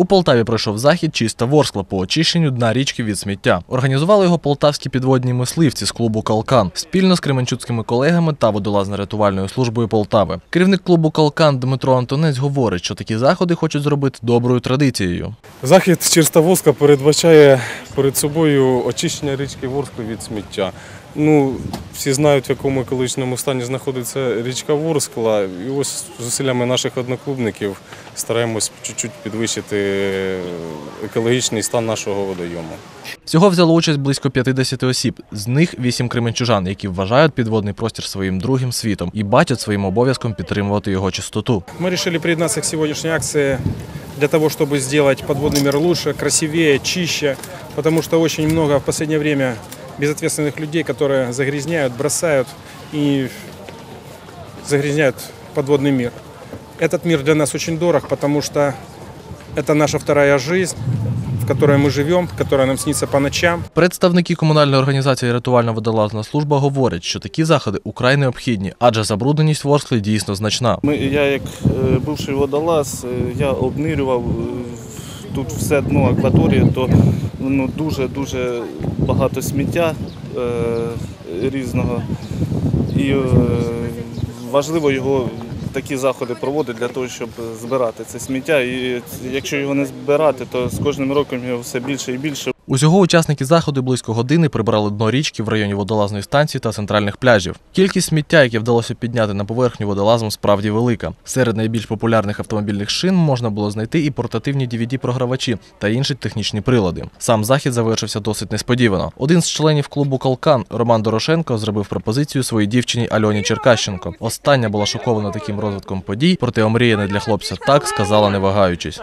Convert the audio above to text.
У Полтаві пройшов захід Чиста Ворскла по очищенню дна річки від сміття. Організували його полтавські підводні мисливці з клубу Калкан спільно з кременчуцькими колегами та водолазно-рятувальною службою Полтави. Керівник клубу Калкан Дмитро Антонець говорить, що такі заходи хочуть зробити доброю традицією. Захід Чиста Воска передбачає перед собою очищення річки Ворскли від сміття. Ну, всі знають, в якому екологічному стані знаходиться річка Ворскла. І ось зусиллями наших одноклубників стараємось чуть-чуть підвищити екологічний стан нашого водойому. Всього взяло участь близько 50 осіб, з них 8 кременчужан, які вважають підводний простір своїм другим світом і бачать своїм обов'язком підтримувати його чистоту. Мы решили приединаться к сегодняшней акции для того, чтобы сделать подводный мир лучше, красивее, чище, потому что очень много в последнее время безответственных людей, которые загрязняют, бросают и загрязняют подводный мир. Этот мир для нас очень дорог, потому что это наша вторая жизнь, в которой мы живем, которая нам снится по ночам. Представники комунальної організації рятувальна водолазна служба говорять, що такі заходи украй необхідні, адже забрудненість Ворскли дійсно значна. Ми, я як е, бувший водолаз, е, я обмирював е, тут все дно акваторії, то ну, дуже-дуже багато сміття е, різного. І е, важливо його такі заходи проводить для того, щоб збирати це сміття. І якщо його не збирати, то з кожним роком його все більше і більше. Усього учасники заходу близько години прибрали дно річки в районі водолазної станції та центральних пляжів. Кількість сміття, яке вдалося підняти на поверхню водолазом, справді велика. Серед найбільш популярних автомобільних шин можна було знайти і портативні DVD-програвачі та інші технічні прилади. Сам захід завершився досить несподівано. Один з членів клубу Калкан Роман Дорошенко зробив пропозицію своїй дівчині Альоні Черкащенко. Остання була шокована таким розвитком подій, проте омріяне для хлопця так сказала, не вагаючись.